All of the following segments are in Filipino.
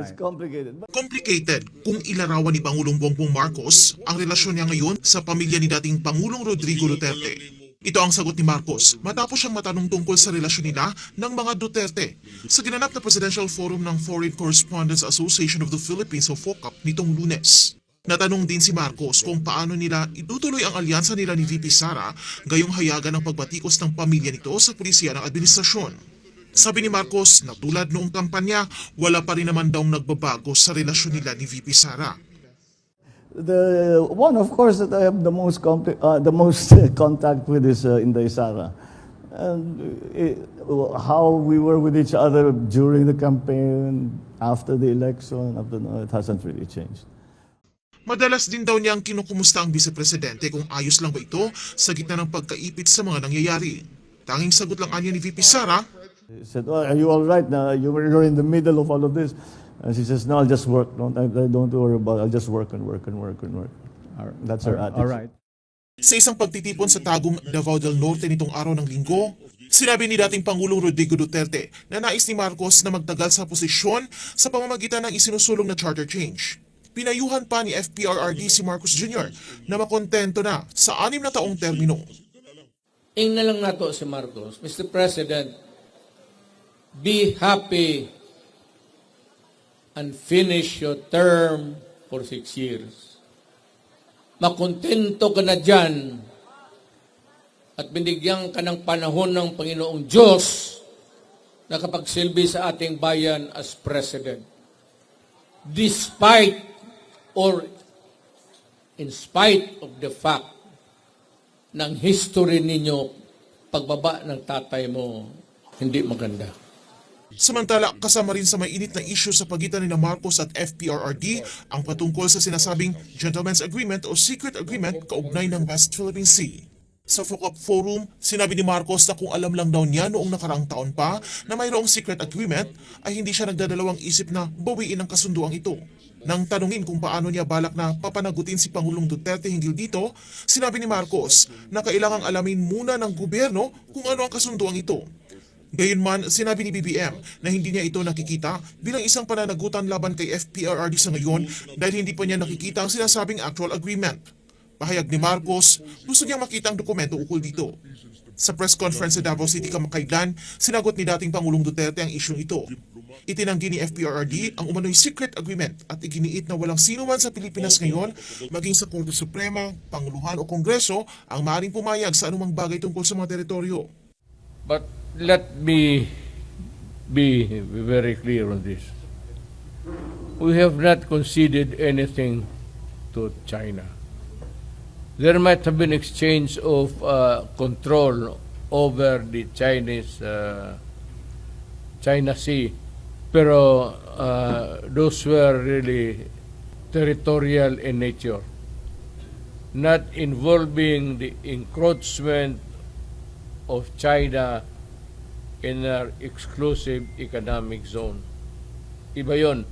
It's complicated. But Complicated kung ilarawan ni Pangulong Bongbong Marcos ang relasyon niya ngayon sa pamilya ni dating Pangulong Rodrigo Duterte. Ito ang sagot ni Marcos matapos siyang matanong tungkol sa relasyon nila ng mga Duterte sa ginanap na Presidential Forum ng Foreign Correspondents Association of the Philippines o FOCAP nitong lunes. Natanong din si Marcos kung paano nila itutuloy ang alyansa nila ni VP Sara gayong hayagan ng pagbatikos ng pamilya nito sa pulisya ng administrasyon. Sabi ni Marcos na tulad noong kampanya, wala pa rin naman daw nagbabago sa relasyon nila ni VP Sara. the one, of course, that I have the most uh, the most contact with is uh, Inday Sara. And uh, how we were with each other during the campaign, after the election, after, no, it hasn't really changed. Madalas din daw niyang kinukumusta ang vice-presidente kung ayos lang ba ito sa gitna ng pagkaipit sa mga nangyayari. Tanging sagot lang anya ni VP Sara, He said, oh, "Are you all right now? You were you're in the middle of all of this." And she says, "No, I'll just work. Don't I, I don't worry about. it. I'll just work and work and work and work." That's her attitude. All right. Sa isang pagtitipon sa tagong Davao del Norte nitong araw ng linggo, sinabi ni dating Pangulong Rodrigo Duterte na nais ni Marcos na magtagal sa posisyon sa pamamagitan ng isinusulong na charter change. Pinayuhan pa ni FPRRD si Marcos Jr. na makontento na sa anim na taong termino. Ing na lang nato si Marcos, Mr. President, be happy and finish your term for six years. Makontento ka na dyan at binigyan ka ng panahon ng Panginoong Diyos na kapagsilbi sa ating bayan as President. Despite or in spite of the fact ng history ninyo, pagbaba ng tatay mo, hindi maganda. Samantala, kasama rin sa mainit na issue sa pagitan ni Marcos at FPRRD ang patungkol sa sinasabing Gentleman's Agreement o Secret Agreement kaugnay ng West Philippine Sea. Sa FOCAP Forum, sinabi ni Marcos na kung alam lang daw niya noong nakaraang taon pa na mayroong secret agreement ay hindi siya nagdadalawang isip na bawiin ang kasunduang ito. Nang tanungin kung paano niya balak na papanagutin si Pangulong Duterte hinggil dito, sinabi ni Marcos na kailangang alamin muna ng gobyerno kung ano ang kasunduang ito. Gayunman, sinabi ni BBM na hindi niya ito nakikita bilang isang pananagutan laban kay FPRRD sa ngayon dahil hindi pa niya nakikita ang sinasabing actual agreement. Pahayag ni Marcos, gusto niyang makita ang dokumento ukol dito. Sa press conference sa Davao City kamakailan, sinagot ni dating Pangulong Duterte ang isyong ito. Itinanggi ni FPRRD ang umano'y secret agreement at iginiit na walang sino man sa Pilipinas ngayon, maging sa Korte Suprema, Panguluhan o Kongreso, ang maaaring pumayag sa anumang bagay tungkol sa mga teritoryo. But let me be very clear on this. We have not conceded anything to China. There might have been exchange of uh, control over the Chinese uh, China Sea, pero uh, those were really territorial in nature, not involving the encroachment of China in our exclusive economic zone. Iba yon.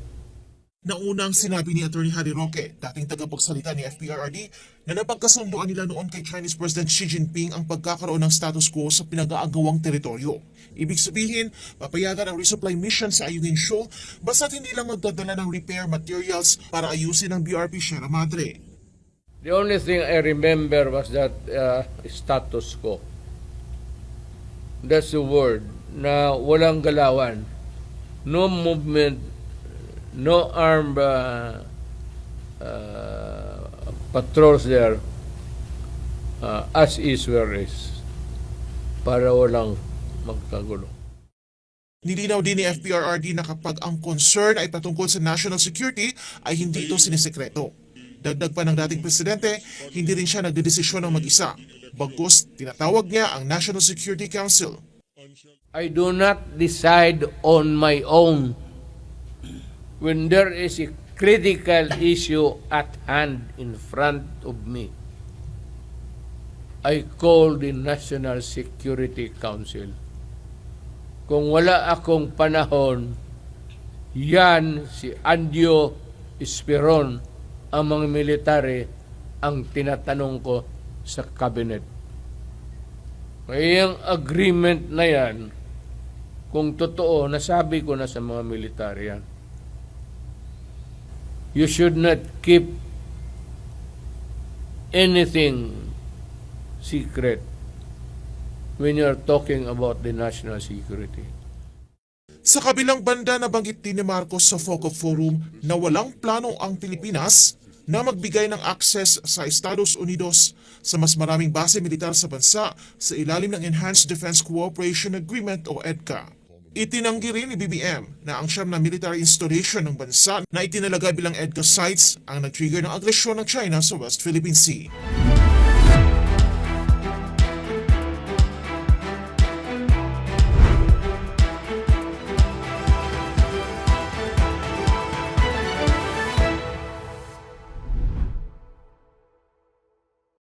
Naunang sinabi ni Attorney Harry Roque, dating tagapagsalita ni FPRRD, na napagkasunduan nila noon kay Chinese President Xi Jinping ang pagkakaroon ng status quo sa pinag-aagawang teritoryo. Ibig sabihin, papayagan ang resupply mission sa Ayungin Shoal basta't hindi lang magdadala ng repair materials para ayusin ang BRP Sierra Madre. The only thing I remember was that uh, status quo. That's the word na walang galawan. No movement, no armed uh, uh, patrols there uh, as is where is para walang magkagulo. Nilinaw din ni FPRRD na kapag ang concern ay patungkol sa national security ay hindi ito sinisekreto. Dagdag pa ng dating presidente, hindi rin siya nagdedesisyon ng mag-isa. Bagkus, tinatawag niya ang National Security Council. I do not decide on my own when there is a critical issue at hand in front of me. I call the National Security Council. Kung wala akong panahon, yan si Andio Esperon, ang mga military, ang tinatanong ko sa cabinet. Kaya agreement na yan, kung totoo, nasabi ko na sa mga militarya, you should not keep anything secret when you're talking about the national security. Sa kabilang banda, nabanggit din ni Marcos sa FOCO Forum na walang plano ang Pilipinas na magbigay ng access sa Estados Unidos sa mas maraming base militar sa bansa sa ilalim ng Enhanced Defense Cooperation Agreement o EDCA. Itinanggi rin ni BBM na ang siyam na military installation ng bansa na itinalaga bilang EDCA sites ang nag-trigger ng agresyon ng China sa West Philippine Sea.